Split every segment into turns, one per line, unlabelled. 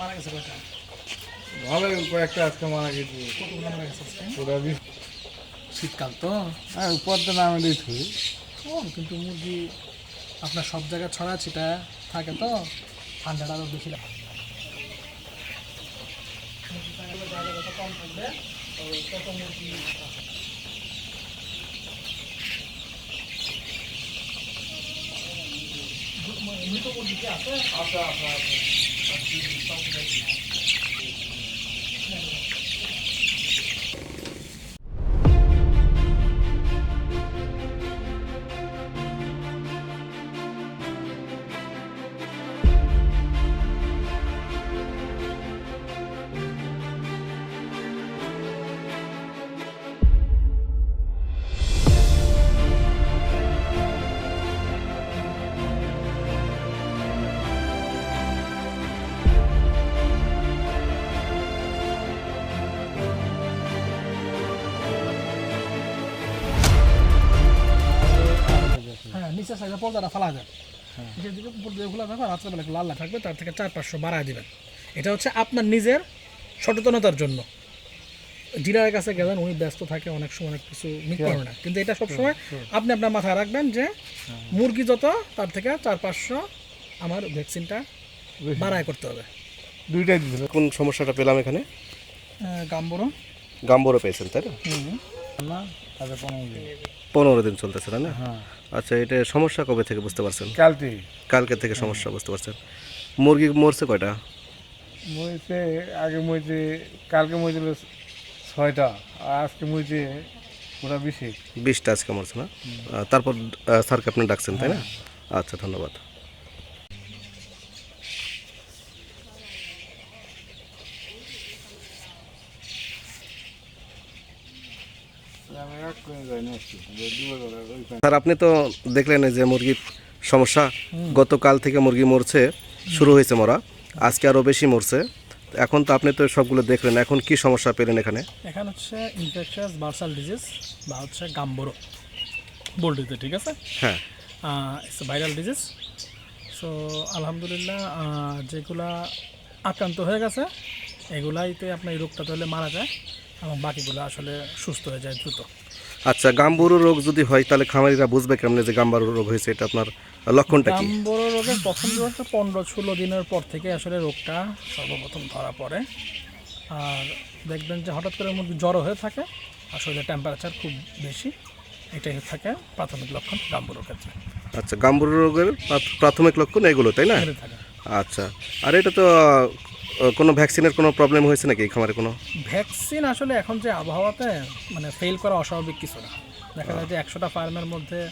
মারা গেছে কয়টা?
ভালো কয়েকটা আজকে মারা গেছে।
কতগুলো মারা গেছে আজকে? শীতকাল তো।
হ্যাঁ পদ্মা নামে দিয়েছি
কম কিন্তু মুরগি আপনার সব জায়গায় ছড়া ছিটা থাকে তো ঠান্ডাটা আরও বেশি লাগে। কম থাকবে তত মুরগি মৃত মুরগি কি আছে।
আচ্ছা আচ্ছা
হ্যাঁ নিচের সাইডে পর্দাটা ফালা যায় নিচের দিকে পর্দা খোলা থাকবে রাত্রেবেলা একটু লাল লাল থাকবে তার থেকে চার পাঁচশো বাড়ায় দিবেন। এটা হচ্ছে আপনার নিজের সচেতনতার জন্য। ডিলারের কাছে গেলেন উনি ব্যস্ত থাকে অনেক সময় অনেক কিছু মিট করে না। কিন্তু এটা সবসময় আপনি আপনার মাথায় রাখবেন যে মুরগি যত তার থেকে চার পাঁচশো আমার ভ্যাকসিনটা বাড়ায় করতে হবে।
দুইটাই দিছিল
কোন সমস্যাটা পেলাম এখানে?
গাম্বরো।
গাম্বরও পেয়েছেন তাই না
না তাদের কোনো দিন
পনেরো দিন চলতেছে তাই না?
হ্যাঁ।
আচ্ছা এটা সমস্যা কবে থেকে বুঝতে পারছেন?
কালকে।
কালকে থেকে সমস্যা বুঝতে পারছেন। মুরগি মরছে কয়টা?
মরছে আগে মরছে কালকে মরছিল ছয়টা আর আজকে মরছে ওটা বিশে।
বিশটা আজকে মরছে না? তারপর স্যারকে আপনি ডাকছেন তাই না? আচ্ছা ধন্যবাদ
আমি এক করে যাই না একটু ওইখানে
স্যার আপনি তো দেখলেন যে মুরগির সমস্যা। গতকাল থেকে মুরগি মরছে শুরু হয়েছে মরা আজকে আরও বেশি মরছে। এখন তো আপনি তো সবগুলো দেখলেন এখন কি সমস্যা পেলেন এখানে?
এখানে হচ্ছে ইনফেকশাস বার্সাল ডিজিজ বা হচ্ছে গাম্বরো বোল্ডিতে ঠিক আছে?
হ্যাঁ।
ভাইরাল ডিজিজ সো আলহামদুলিল্লাহ যেগুলা আক্রান্ত হয়ে গেছে এগুলাইতে আপনার এই রোগটা তাহলে মারা যায়। এবং বাকিগুলো আসলে সুস্থ হয়ে যায় দ্রুত।
আচ্ছা গাম্বুরু রোগ যদি হয় তাহলে খামারিরা বুঝবে কেমনে যে গাম্বারু রোগ হয়েছে এটা আপনার লক্ষণটা কি?
গাম্বরো রোগের প্রথম জ্বরটা পনেরো ষোলো দিনের পর থেকে আসলে রোগটা সর্বপ্রথম ধরা পড়ে। আর দেখবেন যে হঠাৎ করে মধ্যে জ্বর হয়ে থাকে আর শরীরের টেম্পারেচার খুব বেশি এটাই থাকে প্রাথমিক লক্ষণ গাম্বুরোর ক্ষেত্রে।
আচ্ছা গাম্বুরু রোগের প্রাথমিক লক্ষণ এগুলো তাই না? আচ্ছা আর এটা তো কোনো ভ্যাকসিনের কোনো প্রবলেম হয়েছে নাকি এই খামারে কোনো?
ভ্যাকসিন আসলে এখন যে আবহাওয়াতে মানে ফেল করা অস্বাভাবিক কিছু না। দেখা যায় যে একশোটা ফার্মের মধ্যে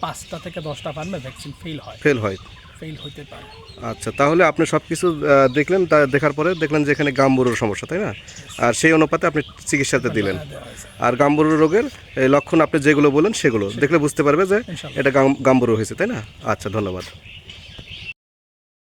পাঁচটা থেকে দশটা ফার্মে ভ্যাকসিন ফেল হয়।
ফেল হয়।
ফেল হইতে পারে।
আচ্ছা তাহলে আপনি সব কিছু দেখলেন তা দেখার পরে দেখলেন যে এখানে গাম্বুরুর সমস্যা তাই না? আর সেই অনুপাতে আপনি চিকিৎসাতে দিলেন।
হ্যাঁ।
আর গাম্বুরু রোগের এই লক্ষণ আপনি যেগুলো বলেন সেগুলো দেখলে বুঝতে পারবে যে এটা গাম- গাম্বুরু হয়েছে তাই না? আচ্ছা ধন্যবাদ।